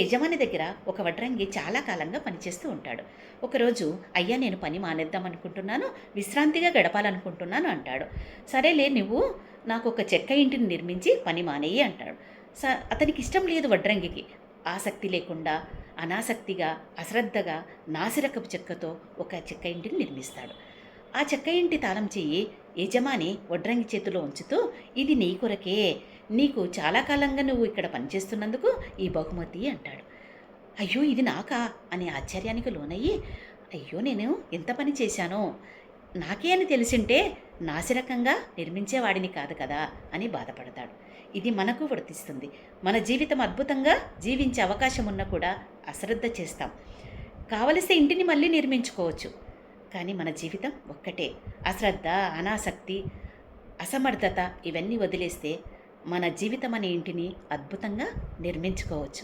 యజమాని దగ్గర ఒక వడ్రంగి చాలా కాలంగా పనిచేస్తూ ఉంటాడు. ఒకరోజు అయ్యా నేను పని మానేద్దాం అనుకుంటున్నాను విశ్రాంతిగా గడపాలనుకుంటున్నాను అంటాడు. సరేలే నువ్వు నాకు ఒక చెక్క ఇంటిని నిర్మించి పని మానేయి అంటాడు. స అతనికి ఇష్టం లేదు వడ్రంగికి. ఆసక్తి లేకుండా అనాసక్తిగా అశ్రద్ధగా నాసిరకపు చెక్కతో ఒక చెక్క ఇంటిని నిర్మిస్తాడు. ఆ చెక్క ఇంటి తాళం చెయ్యి యజమాని వడ్రంగి చేతిలో ఉంచుతూ ఇది నీ కొరకే నీకు చాలా కాలంగా నువ్వు ఇక్కడ పనిచేస్తున్నందుకు ఈ బహుమతి అంటాడు. అయ్యో ఇది నాకా? అని ఆశ్చర్యానికి లోనయ్యి అయ్యో నేను ఎంత పని చేశానో? నాకే అని తెలిసింటే నాసిరకంగా నిర్మించేవాడిని కాదు కదా? అని బాధపడతాడు. ఇది మనకు వర్తిస్తుంది. మన జీవితం అద్భుతంగా జీవించే అవకాశం ఉన్నా కూడా అశ్రద్ధ చేస్తాం. కావలసిన ఇంటిని మళ్ళీ నిర్మించుకోవచ్చు. కానీ మన జీవితం ఒక్కటే. అశ్రద్ధ అనాసక్తి అసమర్థత ఇవన్నీ వదిలేస్తే మన జీవితం అనే ఇంటిని అద్భుతంగా నిర్మించుకోవచ్చు.